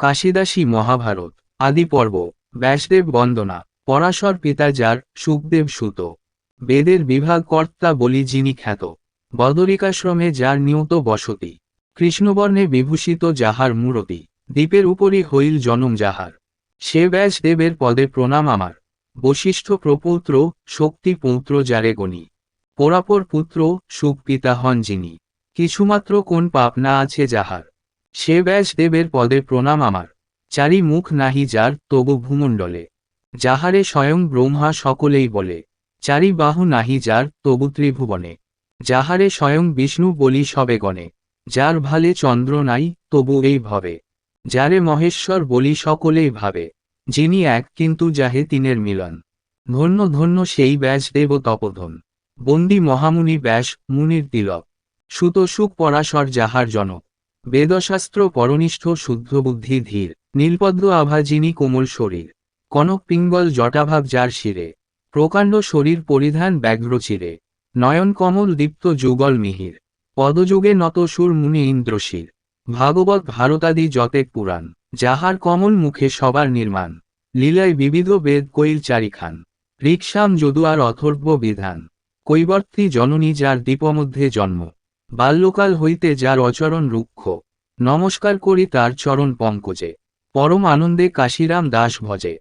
কাশিদাসী মহাভারত, আদি পর্ব, ব্যাসদেব বন্দনা, পরাশর পিতা যার, সুখদেব সুত। বেদের বিভাগ কর্তা বলি যিনি খ্যাত। বদরিকাশ্রমে যার নিয়ত বসতি। কৃষ্ণবর্ণে বিভূষিত যাহার মূরতি। দ্বীপের উপরই হইল জনম যাহার। সে ব্যাসদেবের পদে প্রণাম আমার। বশিষ্ঠ প্রপৌত্র, শক্তি পৌত্র যারে গণি। পরাপর পুত্র, সুখ পিতা হন যিনি। কিছুমাত্র কোন পাপ না আছে যাহার। সে ব্যাসদেবের পদে প্রণাম আমার। চারি মুখ নাহি যার, তবু ভূমণ্ডলে। যাহারে স্বয়ং ব্রহ্মা সকলেই বলে, চারি বাহু নাহি যার, তবু ত্রিভুবনে। যাহারে স্বয়ং বিষ্ণু বলি সবে গণে, যার ভালে চন্দ্র নাই, তবু এই ভবে। যারে মহেশ্বর বলি সকলেই ভাবে, যিনি এক, কিন্তু যাহে তিনের মিলন। ধন্য ধন্য সেই ব্যাসদেব তপধন। বন্দি মহামুনি ব্যাস, মুনির তিলক। সুত সুখ পরাশর যাহার জনক। বেদশাস্ত্র পরনিষ্ঠ শুদ্ধ বুদ্ধি ধীর, নীলপদ্ম আভা যিনি কোমল শরীর, কনক পিঙ্গল জটাভাব যার শিরে, প্রকাণ্ড শরীর পরিধান ব্যাঘ্র চিরে, নয়ন কমল দীপ্ত যুগল মিহির, পদযুগে নত সুর মুনি ইন্দ্রশির, ভাগবত ভারতাদি যতেক পুরাণ, যাহার কমল মুখে সবার নির্মাণ, লীলায় বিবিধ বেদ কৈল চারিখান রিক্সাম যদুয়ার অথর্ব বিধান, কৈবর্তী জননী যার দ্বীপমধ্যে জন্ম। বাল্যকাল হইতে যার অচরণ রুক্ষ, নমস্কার করি তার চরণ পঙ্কজে। পরম আনন্দে কাশিরাম দাস ভজে।